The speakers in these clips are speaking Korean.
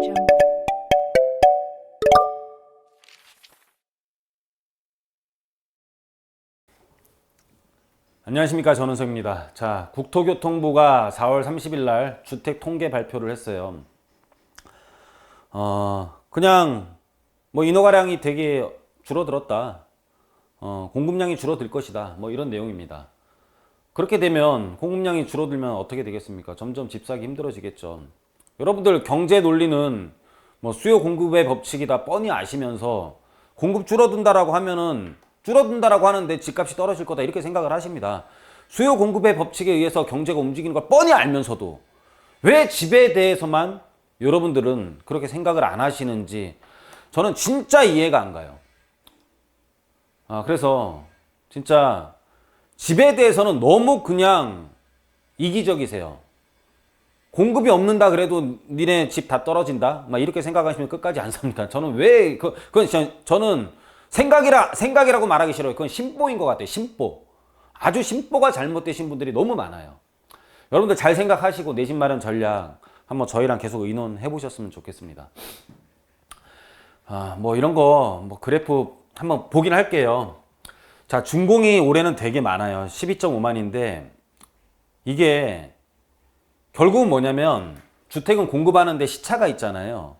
jungle. 안녕하십니까 전원석입니다. 자 국토교통부가 4월 30일 날 주택 통계 발표를 했어요. 어 그냥 뭐 인허가량이 되게 줄어들었다. 어 공급량이 줄어들 것이다. 뭐 이런 내용입니다. 그렇게 되면 공급량이 줄어들면 어떻게 되겠습니까? 점점 집 사기 힘들어지겠죠. 여러분들 경제 논리는 뭐 수요 공급의 법칙이다 뻔히 아시면서 공급 줄어든다라고 하면은 줄어든다라고 하는데 집값이 떨어질 거다 이렇게 생각을 하십니다. 수요 공급의 법칙에 의해서 경제가 움직이는 걸 뻔히 알면서도 왜 집에 대해서만 여러분들은 그렇게 생각을 안 하시는지 저는 진짜 이해가 안 가요. 아, 그래서 진짜 집에 대해서는 너무 그냥 이기적이세요. 공급이 없는다 그래도 니네 집 다 떨어진다? 막 이렇게 생각하시면 끝까지 안 삽니다. 저는 왜, 그, 그건 저, 저는 생각이라, 생각이라고 말하기 싫어요. 그건 심보인 것 같아요. 심보. 아주 심보가 잘못되신 분들이 너무 많아요. 여러분들 잘 생각하시고 내 집 마련 전략 한번 저희랑 계속 의논해 보셨으면 좋겠습니다. 아, 뭐 이런 거, 뭐 그래프 한번 보긴 할게요. 자, 준공이 올해는 되게 많아요. 12.5만인데 이게 결국은 뭐냐면 주택은 공급하는데 시차가 있잖아요.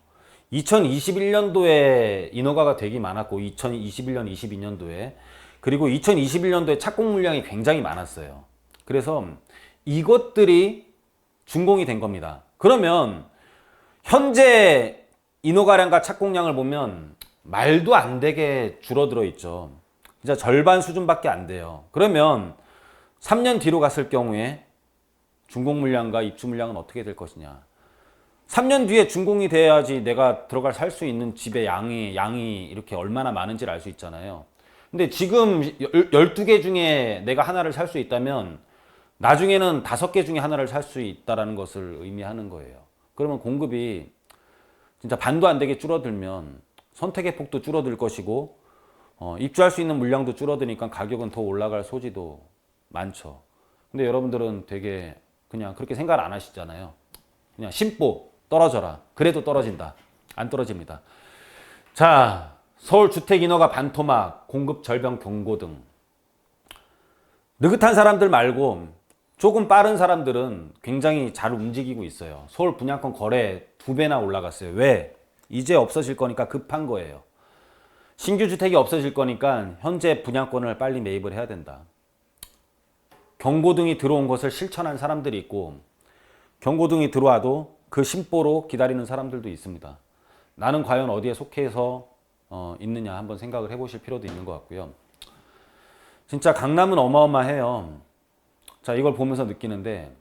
2021년도에 인허가가 되게 많았고 2021년, 22년도에 그리고 2021년도에 착공 물량이 굉장히 많았어요. 그래서 이것들이 준공이 된 겁니다. 그러면 현재 인허가량과 착공량을 보면 말도 안 되게 줄어들어 있죠. 진짜 절반 수준밖에 안 돼요. 그러면 3년 뒤로 갔을 경우에 준공 물량과 입주 물량은 어떻게 될 것이냐. 3년 뒤에 준공이 돼야지 내가 들어갈 살 수 있는 집의 양이 양이 이렇게 얼마나 많은지를 알 수 있잖아요. 근데 지금 12개 중에 내가 하나를 살 수 있다면 나중에는 5개 중에 하나를 살 수 있다라는 것을 의미하는 거예요. 그러면 공급이 진짜 반도 안 되게 줄어들면 선택의 폭도 줄어들 것이고 어, 입주할 수 있는 물량도 줄어드니까 가격은 더 올라갈 소지도 많죠. 근데 여러분들은 되게 그냥 그렇게 생각을 안 하시잖아요. 그냥 심보 떨어져라. 그래도 떨어진다. 안 떨어집니다. 자, 서울 주택 인허가 반토막, 공급 절벽 경고 등 느긋한 사람들 말고 조금 빠른 사람들은 굉장히 잘 움직이고 있어요. 서울 분양권 거래 두 배나 올라갔어요. 왜? 이제 없어질 거니까 급한 거예요. 신규 주택이 없어질 거니까 현재 분양권을 빨리 매입을 해야 된다. 경고등이 들어온 것을 실천한 사람들이 있고 경고등이 들어와도 그 심보로 기다리는 사람들도 있습니다. 나는 과연 어디에 속해서 어, 있느냐 한번 생각을 해보실 필요도 있는 것 같고요. 진짜 강남은 어마어마해요. 자 이걸 보면서 느끼는데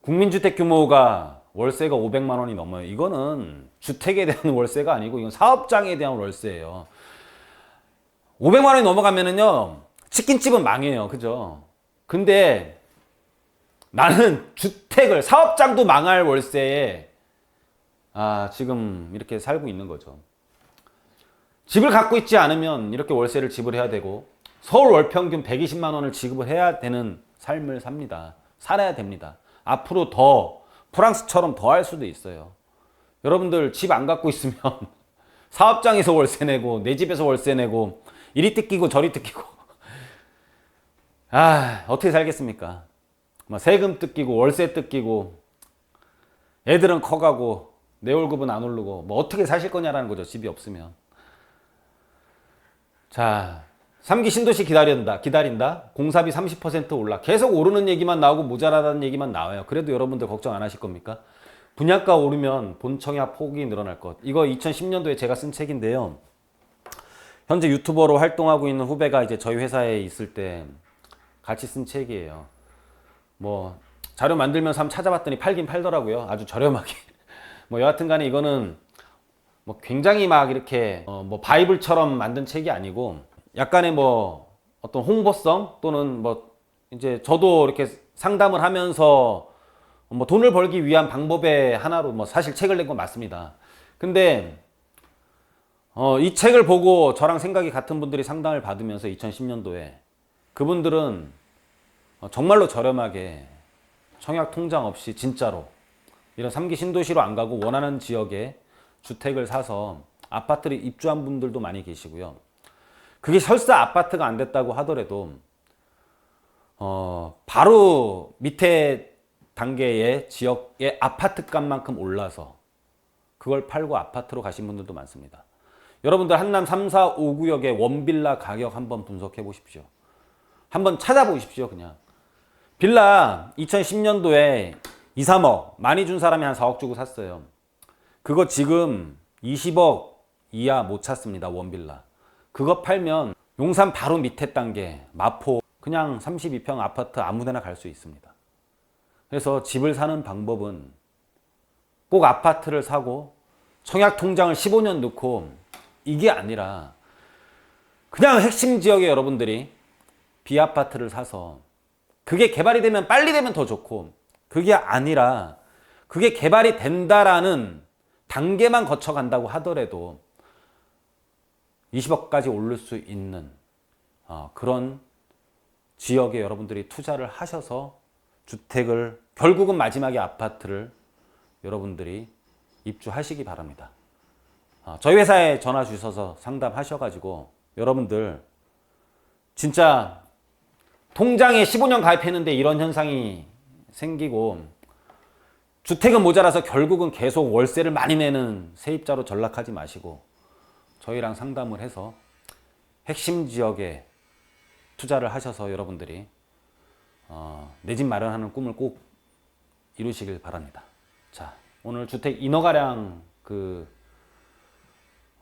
국민주택 규모가 월세가 500만 원이 넘어요. 이거는 주택에 대한 월세가 아니고 이건 사업장에 대한 월세예요. 500만 원이 넘어가면은요 치킨집은 망해요. 그죠? 근데 나는 주택을 사업장도 망할 월세에 아 지금 이렇게 살고 있는 거죠. 집을 갖고 있지 않으면 이렇게 월세를 지불해야 되고 서울 월 평균 120만 원을 지급을 해야 되는 삶을 삽니다. 살아야 됩니다. 앞으로 더 프랑스처럼 더 할 수도 있어요. 여러분들 집 안 갖고 있으면 사업장에서 월세 내고 내 집에서 월세 내고 이리 뜯기고 저리 뜯기고 아 어떻게 살겠습니까? 막 세금 뜯기고 월세 뜯기고 애들은 커가고 내 월급은 안 오르고 뭐 어떻게 사실 거냐라는 거죠 집이 없으면. 자 3기 신도시 기다린다 기다린다? 공사비 30% 올라. 계속 오르는 얘기만 나오고 모자라다는 얘기만 나와요. 그래도 여러분들 걱정 안 하실 겁니까? 분양가 오르면 본청약 폭이 늘어날 것. 이거 2010년도에 제가 쓴 책인데요. 현재 유튜버로 활동하고 있는 후배가 이제 저희 회사에 있을 때 같이 쓴 책이에요 뭐 자료 만들면서 한번 찾아봤더니 팔긴 팔더라고요. 아주 저렴하게. 뭐 여하튼 간에 이거는 뭐 굉장히 막 이렇게 어 뭐 바이블처럼 만든 책이 아니고 약간의 뭐 어떤 홍보성 또는 뭐 이제 저도 이렇게 상담을 하면서 뭐 돈을 벌기 위한 방법의 하나로 뭐 사실 책을 낸 건 맞습니다. 근데 어, 이 책을 보고 저랑 생각이 같은 분들이 상담을 받으면서 2010년도에 그분들은 어, 정말로 저렴하게 청약 통장 없이 진짜로 이런 3기 신도시로 안 가고 원하는 지역에 주택을 사서 아파트를 입주한 분들도 많이 계시고요. 그게 설사 아파트가 안 됐다고 하더라도 어, 바로 밑에 단계의 지역의 아파트 값만큼 올라서 그걸 팔고 아파트로 가신 분들도 많습니다. 여러분들 한남 3, 4, 5구역의 원빌라 가격 한번 분석해 보십시오. 한번 찾아보십시오, 그냥. 빌라 2010년도에 2, 3억 많이 준 사람이 한 4억 주고 샀어요. 그거 지금 20억 이하 못 찾습니다, 원빌라. 그거 팔면 용산 바로 밑에 단계, 마포 그냥 32평 아파트 아무데나 갈 수 있습니다. 그래서 집을 사는 방법은 꼭 아파트를 사고 청약 통장을 15년 넣고 이게 아니라 그냥 핵심 지역에 여러분들이 비아파트를 사서 그게 개발이 되면 빨리 되면 더 좋고 그게 아니라 그게 개발이 된다라는 단계만 거쳐간다고 하더라도 20억까지 오를 수 있는 어, 그런 지역에 여러분들이 투자를 하셔서 주택을 결국은 마지막에 아파트를 여러분들이 입주하시기 바랍니다. 어, 저희 회사에 전화 주셔서 상담하셔가지고 여러분들 진짜 통장에 15년 가입했는데 이런 현상이 생기고 주택은 모자라서 결국은 계속 월세를 많이 내는 세입자로 전락하지 마시고 저희랑 상담을 해서 핵심 지역에 투자를 하셔서 여러분들이 어, 내 집 마련하는 꿈을 꼭 이루시길 바랍니다. 자, 오늘 주택 인허가량 그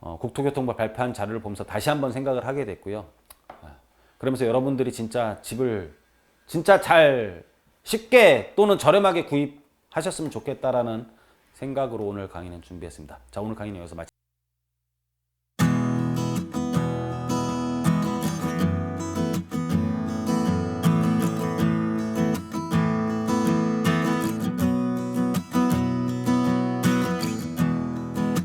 어, 국토교통부 발표한 자료를 보면서 다시 한번 생각을 하게 됐고요. 아, 그러면서 여러분들이 진짜 집을 진짜 잘 쉽게 또는 저렴하게 구입하셨으면 좋겠다라는 생각으로 오늘 강의는 준비했습니다. 자, 오늘 강의는 여기서 마치